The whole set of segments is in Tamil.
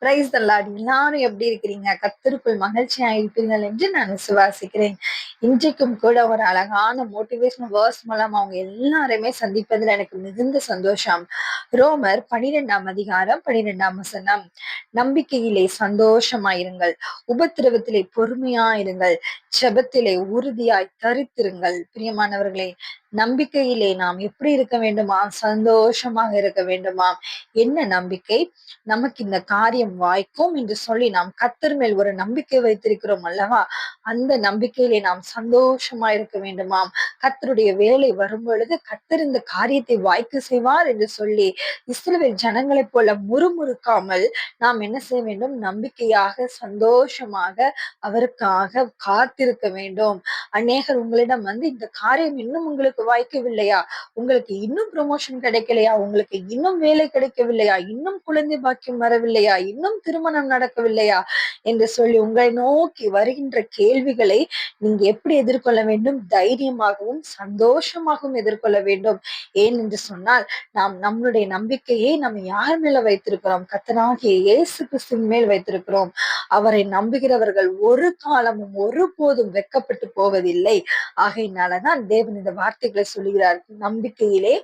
பிரைஸ் தள்ளாடி எல்லாரும் எப்படி இருக்கிறீங்க? கத்திற்குள் மகிழ்ச்சியா இருப்பீர்கள் என்று நான் விசுவாசிக்கிறேன். இன்றைக்கும் கூட ஒரு அழகான மோட்டிவேஷனல் வேர்ஸ் மூலம் அவங்க எல்லாருமே சந்திப்பதில் எனக்கு மிகுந்த சந்தோஷம். ரோமர் பனிரெண்டாம் அதிகாரம் பனிரெண்டாம் வசனம். நம்பிக்கையிலே சந்தோஷமாயிருங்கள். உபத்திரவத்திலே பொறுமையாயிருங்கள். செபத்திலே உறுதியாய் தரித்திருங்கள். பிரியமானவர்களே நம்பிக்கையிலே நாம் எப்படி இருக்க வேண்டுமாம்? சந்தோஷமாக இருக்க வேண்டுமாம்? என்ன நம்பிக்கை? நமக்கு இந்த காரியம் வாய்க்கும் என்று சொல்லி நாம் கத்தர் மேல் ஒரு நம்பிக்கை வைத்திருக்கிறோம் அல்லவா? அந்த நம்பிக்கையிலே நாம் சந்தோஷமா இருக்க வேண்டுமாம்? கத்தருடைய வேலை வரும் பொழுது கத்தர் இந்த காரியத்தை வாய்க்கு செய்வார் என்று சொல்லி இஸ்ரேல் ஜனங்களைப் போல முறுமுறுக்காமல் நாம் என்ன செய்ய வேண்டும்? நம்பிக்கையாக சந்தோஷமாக அவருக்காக காத்திருக்க வேண்டும். அநேகர் உங்களிடம் வந்து இந்த காரியம் இன்னும் உங்களுக்கு வாய்க்கவில்லையா? உங்களுக்கு இன்னும் ப்ரொமோஷன் கிடைக்கலையா? உங்களுக்கு இன்னும் வேலை கிடைக்கவில்லையா? இன்னும் குழந்தை பாக்கியம் வரவில்லையா? இன்னும் திருமணம் நடக்கவில்லையா? என்று சொல்லி உங்களை நோக்கி வருகின்ற கேள்விகளை நீங்க எப்படி எதிர்கொள்ள வேண்டும்? தைரியமாகவும் சந்தோஷமாகவும் எதிர்கொள்ள வேண்டும். ஏன் என்று சொன்னால் நாம் நம்மளுடைய நம்பிக்கையை நம்ம யார் மேல வைத்திருக்கிறோம்? கத்தனாகிய இயேசு கிறிஸ்துவின் மேல் வைத்திருக்கிறோம். அவரை நம்புகிறவர்கள் ஒரு காலமும் ஒருபோதும் வெக்கப்பட்டு போவதில்லை. ஆகையினாலதான் தேவன் இந்த வார்த்தைகளை சொல்லுகிறார். நம்பிக்கையிலே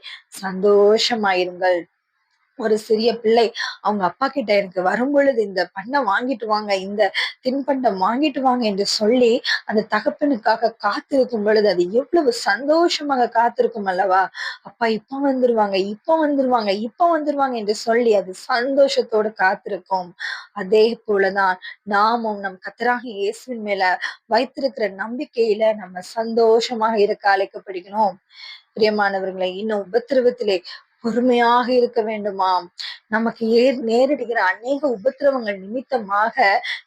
சந்தோஷமாயிருங்கள். ஒரு சிறிய பிள்ளை. அவங்க அப்பா கிட்ட எனக்கு வரும் பொழுது இந்த பண்ணை வாங்கிட்டு வாங்க இந்த தின்பண்டம் வாங்கிட்டு வாங்க என்று சொல்லி அந்த தகப்பனுக்காக காத்திருக்கும் பொழுது அது எவ்வளவு சந்தோஷமாக காத்திருக்கும் அல்லவா? அப்பா இப்ப வந்துருவாங்க இப்ப வந்துருவாங்க இப்ப வந்துருவாங்க என்று சொல்லி அது சந்தோஷத்தோடு காத்திருக்கும். அதே போலதான் நாமும் நம் கத்தராக இயேசுவின் மேல வைத்திருக்கிற நம்பிக்கையில நம்ம சந்தோஷமாக இருக்க அழைக்கப்படுகிறோம். பிரியமானவர்களை இன்னும் உபத்திரவத்திலே பொறுமையாக இருக்க வேண்டுமாம். நமக்கு ஏ நேரிடுகிற அநேக உபத்திரவங்கள் நிமித்தமாக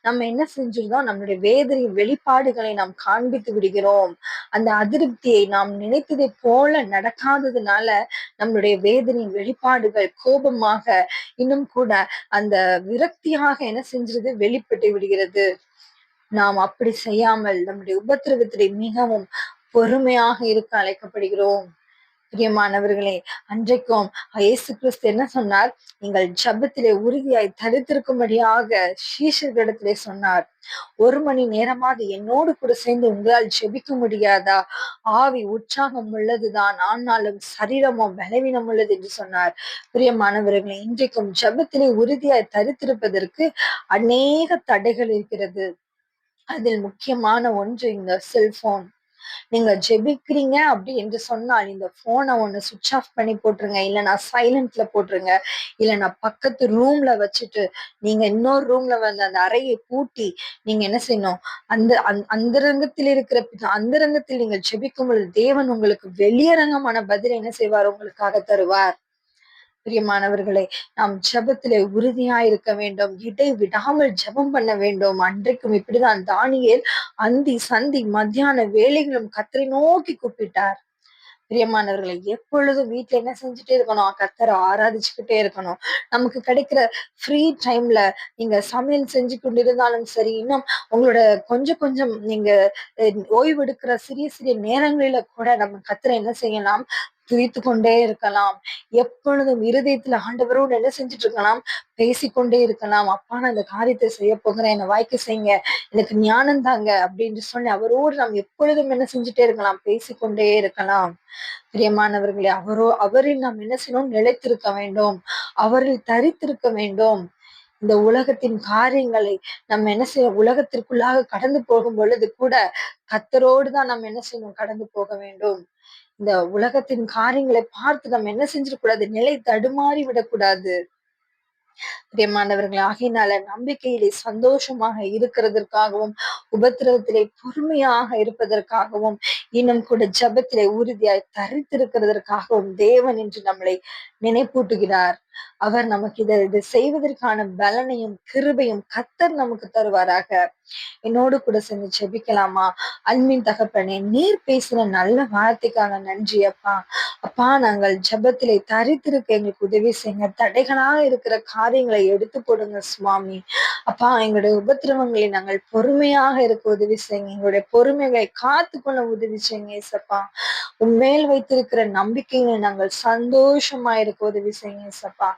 நம்ம என்ன செஞ்சிருந்தோம்? நம்மளுடைய வேதனை வெளிப்பாடுகளை நாம் காண்பித்து விடுகிறோம். அந்த அதிருப்தியை நாம் நினைத்ததை போல நடக்காததுனால நம்மளுடைய வேதனையின் வெளிப்பாடுகள் கோபமாக இன்னும் கூட அந்த விரக்தியாக என்ன செஞ்சிருது? வெளிப்பட்டு விடுகிறது. நாம் அப்படி செய்யாமல் நம்முடைய உபத்திரவத்திலே மிகவும் பொறுமையாக இருக்க அழைக்கப்படுகிறோம். பிரியமானவர்களே அன்றைக்கும் இயேசு கிறிஸ்து என்ன சொன்னார்? நீங்கள் ஜபத்திலே உறுதியாய் தடுத்திருக்கும்படியாக சீஷர்களிடத்திலே சொன்னார். ஒரு மணி நேரமாவது என்னோடு கூட சேர்ந்து உங்களால் ஜெபிக்க முடியாதா? ஆவி உற்சாகம் உள்ளதுதான் ஆனாலும் சரீரமோ பலவீனம் உள்ளது என்று சொன்னார். பிரியமானவர்களே இன்றைக்கும் ஜபத்திலே உறுதியாய் தரித்திருப்பதற்கு அநேக தடைகள் இருக்கிறது. அதில் முக்கியமான ஒன்று இந்த செல்போன் நீங்க ஜெபிக்கிறீங்க அப்படி என்று சொன்னால் இந்த போனை ஒண்ணு சுவிட்ச் ஆஃப் பண்ணி போட்டுருங்க. இல்லைன்னா சைலண்ட்ல போட்டுருங்க. இல்லைன்னா பக்கத்து ரூம்ல வச்சுட்டு நீங்க இன்னொரு ரூம்ல வந்து அந்த அறையை பூட்டி நீங்க என்ன செய்யணும்? அந்த அந்த ரங்கத்தில் இருக்கிற அந்த ரங்கத்தில் நீங்கள் ஜெபிக்கும் பொழுது தேவன் உங்களுக்கு வெளியரங்கமான பதில் என்ன செய்வார்? உங்களுக்காக தருவார். பிரியமானவர்களே நாம் ஜபத்திலே உறுதியா இருக்க வேண்டும். இடை விடாமல் ஜபம் பண்ண வேண்டும். அன்றைக்கும் இப்படிதான் தானியல் அந்தி சந்தி மத்தியான வேலைகளும் கத்தரை நோக்கி கூப்பிட்டார். பிரியமானவர்களை எப்பொழுதும் வீட்டுல என்ன செஞ்சுட்டே இருக்கணும்? கத்தரை ஆராதிச்சுக்கிட்டே இருக்கணும். நமக்கு கிடைக்கிற ஃப்ரீ டைம்ல நீங்க சமையல் செஞ்சு கொண்டிருந்தாலும் சரி இன்னும் உங்களோட கொஞ்சம் கொஞ்சம் நீங்க ஓய்வு எடுக்கிற சிறிய சிறிய நேரங்களில கூட நம்ம கத்தரை என்ன செய்யலாம்? துதித்து கொண்டே இருக்கலாம். எப்பொழுதும் இருதயத்துல ஆண்டவரோடு என்ன செஞ்சுட்டு இருக்கலாம் பேசிக்கொண்டே இருக்கலாம். அப்பா நான் இந்த காரியத்தை செய்ய போகிறேன். என்ன வாய்க்கு செய்யுங்க. எனக்கு ஞானம் தாங்க. அப்படின்னு சொல்லி அவரோடு நாம் எப்பொழுதும் என்ன செஞ்சுட்டே இருக்கலாம்? பேசிக்கொண்டே இருக்கலாம். பிரியமானவர்களே அவரோ அவரில் நாம் என்ன செய்யணும்? நிலைத்திருக்க வேண்டும். அவரில் தரித்திருக்க வேண்டும். இந்த உலகத்தின் காரியங்களை நம்ம என்ன செய்ய உலகத்திற்குள்ளாக கடந்து போகும் பொழுது கூட கத்தரோடு தான் நம்ம என்ன செய்யணும்? கடந்து போக வேண்டும். இந்த உலகத்தின் காரியங்களை பார்த்து நம்ம என்ன செஞ்சிடக்கூடாது? நிலை தடுமாறி விடக்கூடாது. பிரியமானவர்கள் ஆகினால நம்பிக்கையிலே சந்தோஷமாக இருக்கிறதற்காகவும் உபத்திரவத்திலே பொறுமையாக இருப்பதற்காகவும் இன்னும் கூட ஜபத்திலே உறுதியாய் தரித்திருக்கிறதற்காகவும் தேவன் என்று நம்மளை நினைப்பூட்டுகிறார். அவர் நமக்கு இதை இதை செய்வதற்கான பலனையும் கிருபையும் கத்தர் நமக்கு தருவாராக. என்னோடு கூட சேர்ந்து ஜெபிக்கலாமா? அன்பின் தகப்பனே நீர் பேசின நல்ல வார்த்தைக்காக நன்றி அப்பா. அப்பா நாங்கள் ஜபத்திலே தரித்திருக்க எங்களுக்கு உதவி செய்யுங்க. தடைகளா இருக்கிற காரியங்களை எடுத்து போடுங்க சுவாமி. அப்பா எங்களுடைய உபத்திரவங்களை நாங்கள் பொறுமையாக இருக்க உதவி செய்யுங்க. எங்களுடைய பொறுமைகளை காத்து கொள்ள உதவி செய்யுங்க ஏசப்பா. உண்மையில் வைத்திருக்கிற நம்பிக்கையில நாங்கள் சந்தோஷமா இருக்க உதவி செய்யுங்க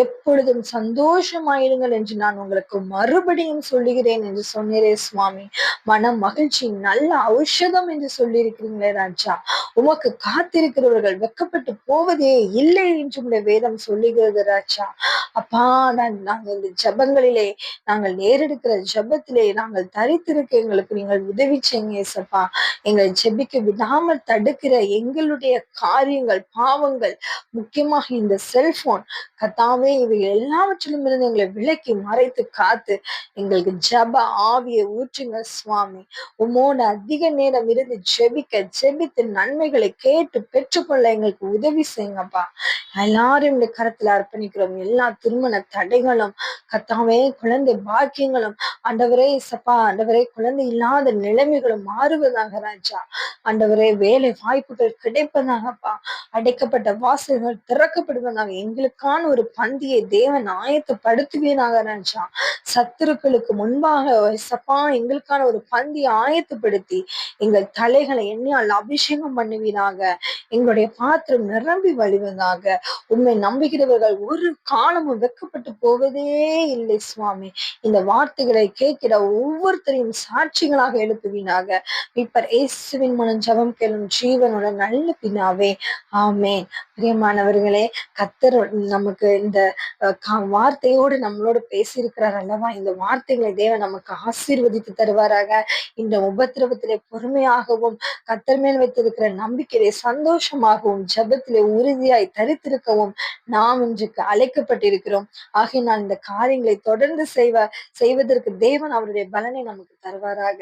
எப்பொழுதும் சந்தோஷமாயிருங்கள் என்று நான் உங்களுக்கு மறுபடியும் சொல்லுகிறேன் என்று சொன்னீரே சுவாமி. மன மகிழ்ச்சி நல்ல ஔஷதம் என்று சொல்லியிருக்கிறீங்களே ராஜா. உமக்கு காத்திருக்கிறவர்கள் வெக்கப்பட்டு போவதே இல்லை என்று உடைய வேதம் சொல்லுகிறது ராஜா. அப்பா நான் நாங்கள் இந்த ஜபங்களிலே நாங்கள் நேரெடுக்கிற ஜபத்திலே நாங்கள் தரித்திருக்க எங்களுக்கு நீங்கள் உதவி செய்யுங்க சப்பா எங்களை ஜெபிக்க விடாமல் தடுக்கிற எங்களுடைய காரியங்கள் பாவங்கள் முக்கியமாக இந்த செல்போன் கத்தாவே இவை எல்லாவற்றிலும் இருந்து எங்களை விலக்கி மறைத்து காத்து எங்களுக்கு ஜப ஆவியை ஊற்றுங்க சுவாமி. உமோட அதிக நேரம் இருந்து ஜெபிக்க ஜெபித்து நன்மைகளை கேட்டு பெற்றுக்கொள்ள எங்களுக்கு உதவி செய்யுங்கப்பா. எல்லாரும் இந்த கரத்துல அர்ப்பணிக்கிறோம். எல்லா திருமண தடைகளும் கத்தாவே குழந்தை பாக்கியங்களும் ஆண்டவரே சப்பா ஆண்டவரே குழந்தை இல்லாத நிலைமைகளும் மாறுவதாக ராஜா. ஆண்டவரே வேலை வாய்ப்புகள் கிடைப்பதாகப்பா. அடைக்கப்பட்ட வாசல்கள் திறக்கப்படுவதாக எங்களுக்கான ஒரு பந்தியை தேவன் ஆயத்தப்படுத்துவீனாக ராஜா. சத்துருக்களுக்கு முன்பாக சப்பா எங்களுக்கான ஒரு பந்தியை ஆயத்தப்படுத்தி எங்கள் தலைகளை எண்ணால் அபிஷேகம் பண்ணுவீனாக எங்களுடைய பாத்திரம் நிரம்பி வழிவதாக. உண்மை நம்புகிறவர்கள் ஒரு காலமும் வெக்கப்பட்டு போவதே இல்லை சுவாமி. இந்த வார்த்தைகளை கேட்கிற ஒவ்வொருத்தரையும் சாட்சிகளாக எழுப்புவீனாக இப்ப இயேசுவின் மூலம் ஜபம் கேளும் ஜீவனோட நல்ல பின்னாவே ஆமேன். பிரியமானவர்களே கத்தர் நமக்கு இந்த வார்த்தையோடு நம்மளோட பேசியிருக்கிறார் அல்லவா? இந்த வார்த்தைகளை தேவன் நமக்கு ஆசீர்வதித்து தருவாராக. இந்த உபத்திரவத்திலே பொறுமையாகவும் கத்தர் மேல் வைத்திருக்கிற நம்பிக்கையிலே சந்தோஷமாகவும் ஜபத்திலே உறுதியாய் தரித்திருக்கவும் நாம் இன்றைக்கு அழைக்கப்பட்டிருக்கிறோம். ஆகிய இந்த காரியங்களை தொடர்ந்து செய்வ செய்வதற்கு தேவன் அவருடைய பலனை நமக்கு தருவாராக.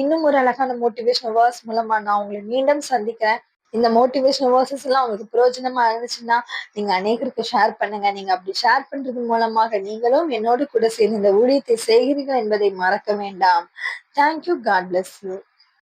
இன்னும் ஒரு அழகான மோட்டிவேஷனல் வேர்ஸ் மூலமா நான் உங்களை மீண்டும் சந்திக்கிறேன். இந்த மோட்டிவேஷனல் வேர்சஸ் எல்லாம் உங்களுக்கு பிரயோஜனமா இருந்துச்சுன்னா நீங்க அநேகருக்கு ஷேர் பண்ணுங்க. நீங்க அப்படி ஷேர் பண்றது மூலமாக நீங்களும் என்னோடு கூட சேர்ந்து இந்த ஊழியத்தை செய்கிறீர்கள் என்பதை மறக்க வேண்டாம். Thank you God bless you